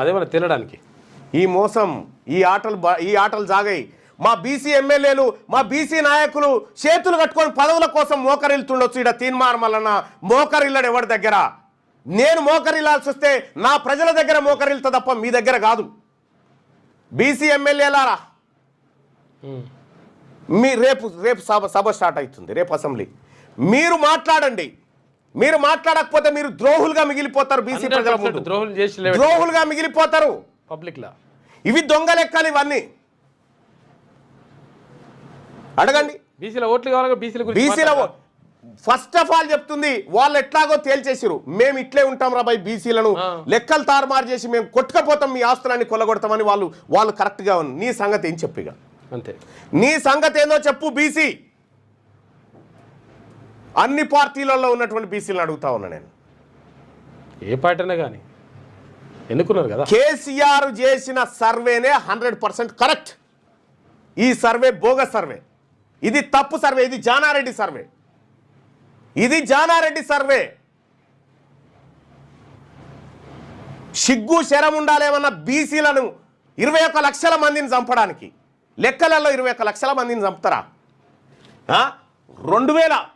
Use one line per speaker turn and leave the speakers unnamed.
అదేమన్నా తినడానికి.
ఈ మోసం ఈ ఆటలు ఈ ఆటలు జాగాయి మా బీసీ ఎమ్మెల్యేలు మా బీసీ నాయకులు చేతులు కట్టుకొని పదవుల కోసం మోకరిల్తుండొచ్చు ఇక్కడ తీర్మానం వలన మోకరిల్లడు ఎవరి దగ్గర? నేను మోకరిల్లాల్సి వస్తే నా ప్రజల దగ్గర మోకరిల్తా తప్ప మీ దగ్గర కాదు. బీసీ ఎమ్మెల్యేలారా? మీ రేపు రేపు సభ సభ స్టార్ట్ అవుతుంది రేపు అసెంబ్లీ. మీరు మాట్లాడండి. మీరు మాట్లాడకపోతే మీరు ద్రోహులుగా మిగిలిపోతారు బీసీ ప్రజల ముందు. ద్రోహులుగా మిగిలిపోతారు.
Public law.
ఇవి దొంగ లెక్కలు ఇవన్నీ. అడగండి.
బీసీల ఓట్లు కావాలి బీసీల
బీసీల. ఫస్ట్ ఆఫ్ ఆల్ చెప్తుంది వాళ్ళు ఎట్లాగో తేల్చేసిరు మేము ఇట్లే ఉంటాం రా బై బీసీలను. లెక్కలు తారుమారు చేసి మేము కొట్టుకపోతాం మీ ఆస్తులన్నీ కొల్లగొడతామని వాళ్ళు వాళ్ళు కరెక్ట్గా నీ సంగతి ఏం చెప్పిగా
అంతే.
నీ సంగతి ఏందో చెప్పు బీసీ. అన్ని పార్టీలలో ఉన్నటువంటి బీసీలను అడుగుతా ఉన్నా నేను.
ఏ పార్టీ కానీ. ఎన్నుకున్నారు కదా?
కేసీఆర్ చేసిన సర్వేనే హండ్రెడ్ పర్సెంట్ కరెక్ట్. ఈ సర్వే బోగస్ సర్వే. ఇది తప్పు సర్వే ఇది జానారెడ్డి సర్వే. ఇది జానారెడ్డి సర్వే. సిగ్గు శరం ఉండాలేమన్న బీసీలను ఇరవై ఒక్క లక్షల మందిని చంపడానికి. లెక్కలలో ఇరవై ఒక్క లక్షల మందిని చంపుతారా? రెండు వేల